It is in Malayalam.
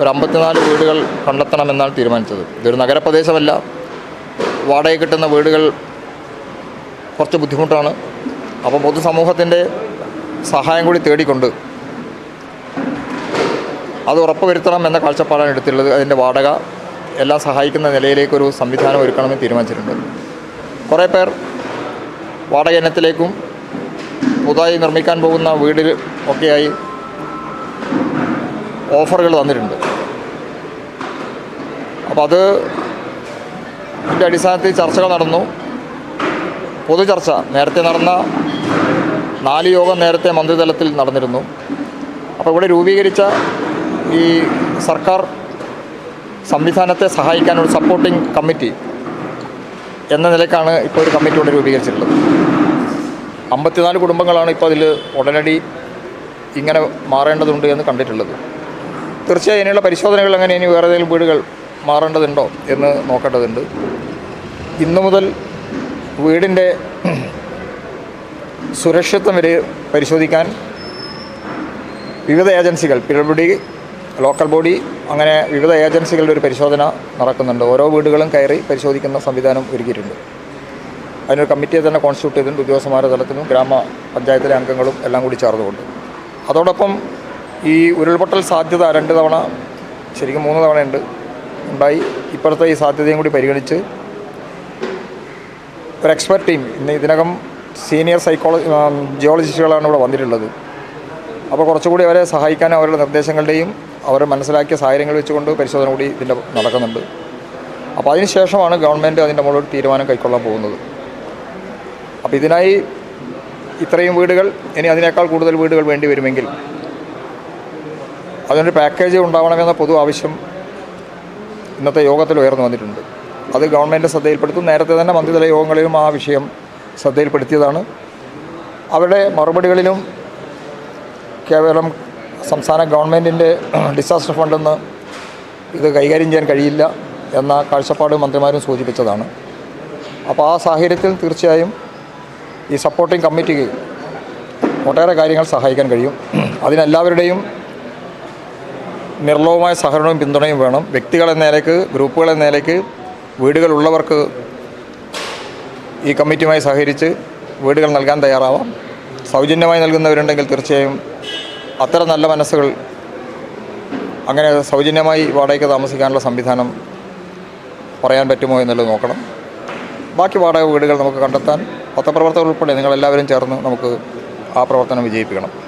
ഒരു അമ്പത്തിനാല് വീടുകൾ കണ്ടെത്തണമെന്നാണ് തീരുമാനിച്ചത്. ഇതൊരു നഗരപ്രദേശമല്ല. വാടക കിട്ടുന്ന വീടുകൾ കുറച്ച് ബുദ്ധിമുട്ടാണ്. അപ്പോൾ പൊതുസമൂഹത്തിന്റെ സഹായം കൂടി തേടിക്കൊണ്ട് അത് ഉറപ്പുവരുത്തണം എന്ന കാഴ്ചപ്പാടാണ് എടുത്തിട്ടുള്ളത്. അതിന്റെ വാടക എല്ലാം സഹായിക്കുന്ന നിലയിലേക്കൊരു സംവിധാനം ഒരുക്കണമെന്ന് തീരുമാനിച്ചിട്ടുണ്ട്. കുറേ പേർ വാടക ഇനത്തിലേക്കും പുതുതായി നിർമ്മിക്കാൻ പോകുന്ന വീടിൽ ഒക്കെയായി ഓഫറുകൾ തന്നിട്ടുണ്ട്. അപ്പോൾ അത് അടിസ്ഥാനത്തിൽ ചർച്ചകൾ നടന്നു. പൊതുചർച്ച നേരത്തെ നടന്ന നാല് യോഗം നേരത്തെ മന്ത്രിതലത്തിൽ നടന്നിരുന്നു. അപ്പോൾ ഇവിടെ രൂപീകരിച്ച ഈ സർക്കാർ സംവിധാനത്തെ സഹായിക്കാനൊരു സപ്പോർട്ടിംഗ് കമ്മിറ്റി എന്ന നിലയ്ക്കാണ് ഇപ്പോൾ ഒരു കമ്മിറ്റി ഇവിടെ രൂപീകരിച്ചിട്ടുള്ളത്. അമ്പത്തിനാല് കുടുംബങ്ങളാണ് ഇപ്പോൾ അതിൽ ഉടനടി ഇങ്ങനെ മാറേണ്ടതുണ്ട് എന്ന് കണ്ടിട്ടുള്ളത്. തീർച്ചയായും ഇനിയുള്ള പരിശോധനകൾ അങ്ങനെ ഇനി വേറെ ഏതെങ്കിലും വീടുകൾ മാറേണ്ടതുണ്ടോ എന്ന് നോക്കേണ്ടതുണ്ട്. ഇന്നു മുതൽ വീടിന്റെ സുരക്ഷിത്വം വരെ പരിശോധിക്കാൻ വിവിധ ഏജൻസികൾ പിഴപിടി ലോക്കൽ ബോഡി അങ്ങനെ വിവിധ ഏജൻസികളുടെ ഒരു പരിശോധന നടക്കുന്നുണ്ട്. ഓരോ വീടുകളും കയറി പരിശോധിക്കുന്ന സംവിധാനം ഒരുക്കിയിട്ടുണ്ട്. അതിനൊരു കമ്മിറ്റിയെ തന്നെ കോൺസ്റ്റിറ്റ്യൂട്ട് ചെയ്തിട്ടുണ്ട്. ഉദ്യോഗസ്ഥന്മാരുടെ തലത്തിലും ഗ്രാമ പഞ്ചായത്തിലെ അംഗങ്ങളും എല്ലാം കൂടി ചേർന്നുകൊണ്ട്. അതോടൊപ്പം ഈ ഉരുൾപൊട്ടൽ സാധ്യത രണ്ട് തവണ ശരിക്കും മൂന്ന് തവണയുണ്ട്. ഉണ്ടായി. ഇപ്പോഴത്തെ ഈ സാധ്യതയും കൂടി പരിഗണിച്ച് ഒരു എക്സ്പെർട്ട് ടീം ഇന്ന് ഇതിനകം സീനിയർ സൈക്കോളജി ജിയോളജിസ്റ്റുകളാണ് ഇവിടെ വന്നിട്ടുള്ളത്. അപ്പോൾ കുറച്ചുകൂടി അവരെ സഹായിക്കാൻ അവരുടെ നിർദ്ദേശങ്ങളുടെയും അവർ മനസ്സിലാക്കിയ സാഹചര്യങ്ങൾ വെച്ചുകൊണ്ട് പരിശോധന കൂടി ഇതിന്റെ നടക്കുന്നുണ്ട്. അപ്പോൾ അതിനുശേഷമാണ് ഗവൺമെന്റ് അതിന്റെ മുകളിൽ തീരുമാനം കൈക്കൊള്ളാൻ പോകുന്നത്. അപ്പോൾ ഇതിനായി ഇത്രയും വീടുകൾ ഇനി അതിനേക്കാൾ കൂടുതൽ വീടുകൾ വേണ്ടി വരുമെങ്കിൽ അതിനൊരു പാക്കേജ് ഉണ്ടാവണമെന്ന പൊതു ആവശ്യം ഇന്നത്തെ യോഗത്തിൽ ഉയർന്നു വന്നിട്ടുണ്ട്. അത് ഗവൺമെന്റ് ശ്രദ്ധയിൽപ്പെടുത്തും. നേരത്തെ തന്നെ മന്ത്രിതല യോഗങ്ങളിലും ആ വിഷയം ശ്രദ്ധയിൽപ്പെടുത്തിയതാണ്. അവരുടെ മറുപടികളിലും കേവലം സംസ്ഥാന ഗവൺമെന്റിന്റെ ഡിസാസ്റ്റർ ഫണ്ടെന്ന് ഇത് കൈകാര്യം ചെയ്യാൻ കഴിയില്ല എന്ന കാഴ്ചപ്പാട് മന്ത്രിമാരും സൂചിപ്പിച്ചതാണ്. അപ്പോൾ ആ സാഹചര്യത്തിൽ തീർച്ചയായും ഈ സപ്പോർട്ടിംഗ് കമ്മിറ്റിക്ക് ഒട്ടേറെ കാര്യങ്ങൾ സഹായിക്കാൻ കഴിയും. അതിനെല്ലാവരുടെയും നിർലോഭമായ സഹകരണവും പിന്തുണയും വേണം. വ്യക്തികളെ നിലയ്ക്ക് ഗ്രൂപ്പുകൾ എന്ന നിലയ്ക്ക് വീടുകളുള്ളവർക്ക് ഈ കമ്മിറ്റിയുമായി സഹകരിച്ച് വീടുകൾ നൽകാൻ തയ്യാറാവാം. സൗജന്യമായി നൽകുന്നവരുണ്ടെങ്കിൽ തീർച്ചയായും അത്തരം നല്ല മനസ്സുകൾ അങ്ങനെ സൗജന്യമായി വാടകയ്ക്ക് താമസിക്കാനുള്ള സംവിധാനം പറയാൻ പറ്റുമോ എന്നുള്ളത് നോക്കണം. ബാക്കി വാടക വീടുകൾ നമുക്ക് കണ്ടെത്താൻ പത്രപ്രവർത്തകർ ഉൾപ്പെടെ നിങ്ങളെല്ലാവരും ചേർന്ന് നമുക്ക് ആ പ്രവർത്തനം വിജയിപ്പിക്കണം.